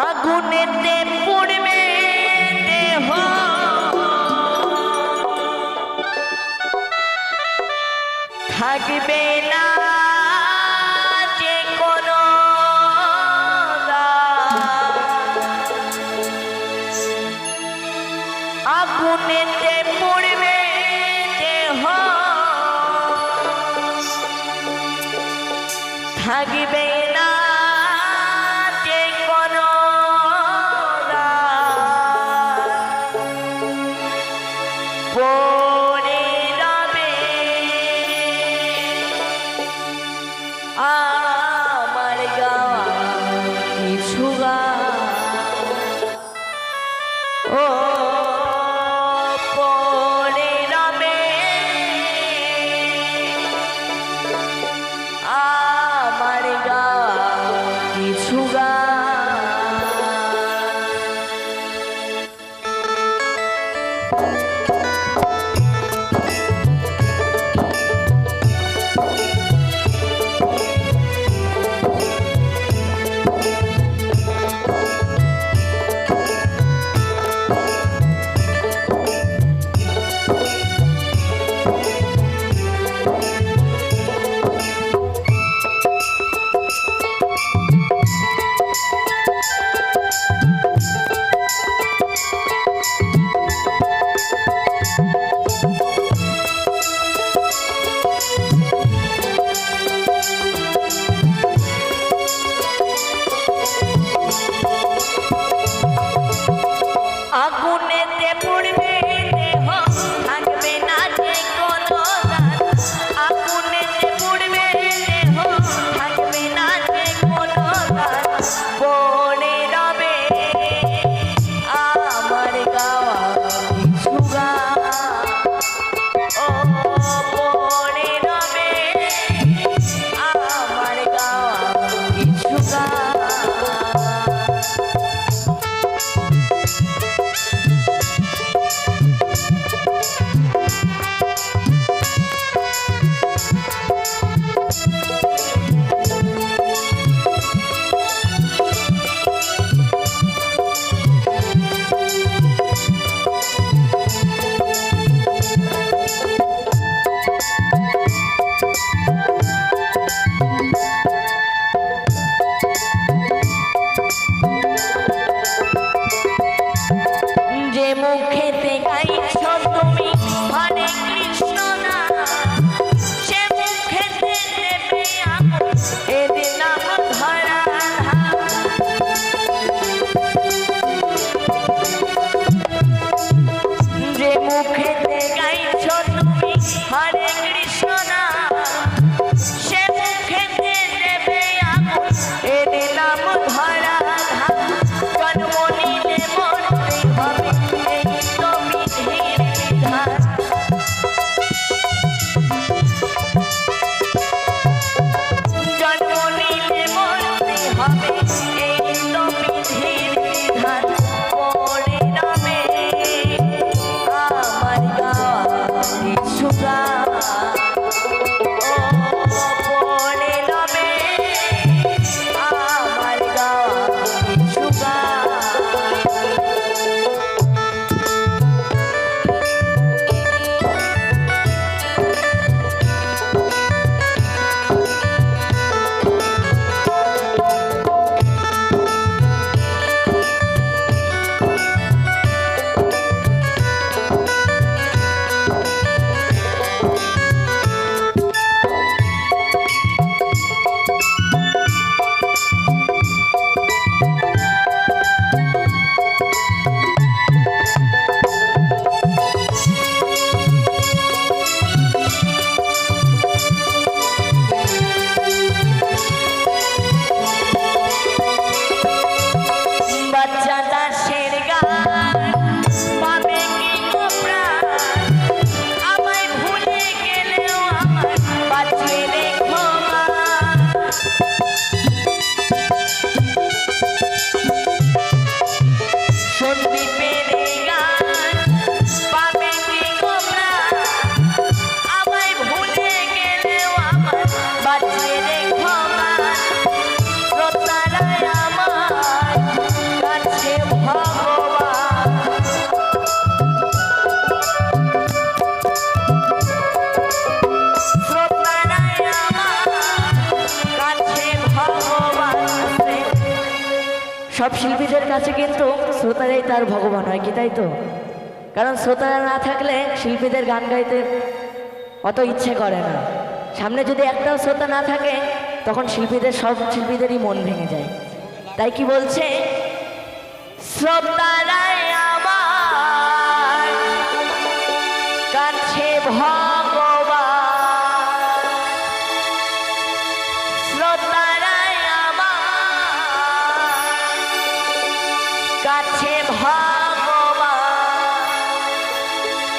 আগুনেতে পড়বে দেহ। থাকবে পড়বে থাকবে না মুখেতে গাইছ তুমি অনেক সব শিল্পীদের কাছে কিন্তু শ্রোতারাই তার ভগবান, হয় কি তাই তো? কারণ শ্রোতারা না থাকলে শিল্পীদের গান গাইতে অত ইচ্ছে করে না। সামনে যদি একটাও শ্রোতা না থাকে, তখন শিল্পীদের, সব শিল্পীদেরই মন ভেঙে যায়। তাই কি বলছে? শ্রোতারাই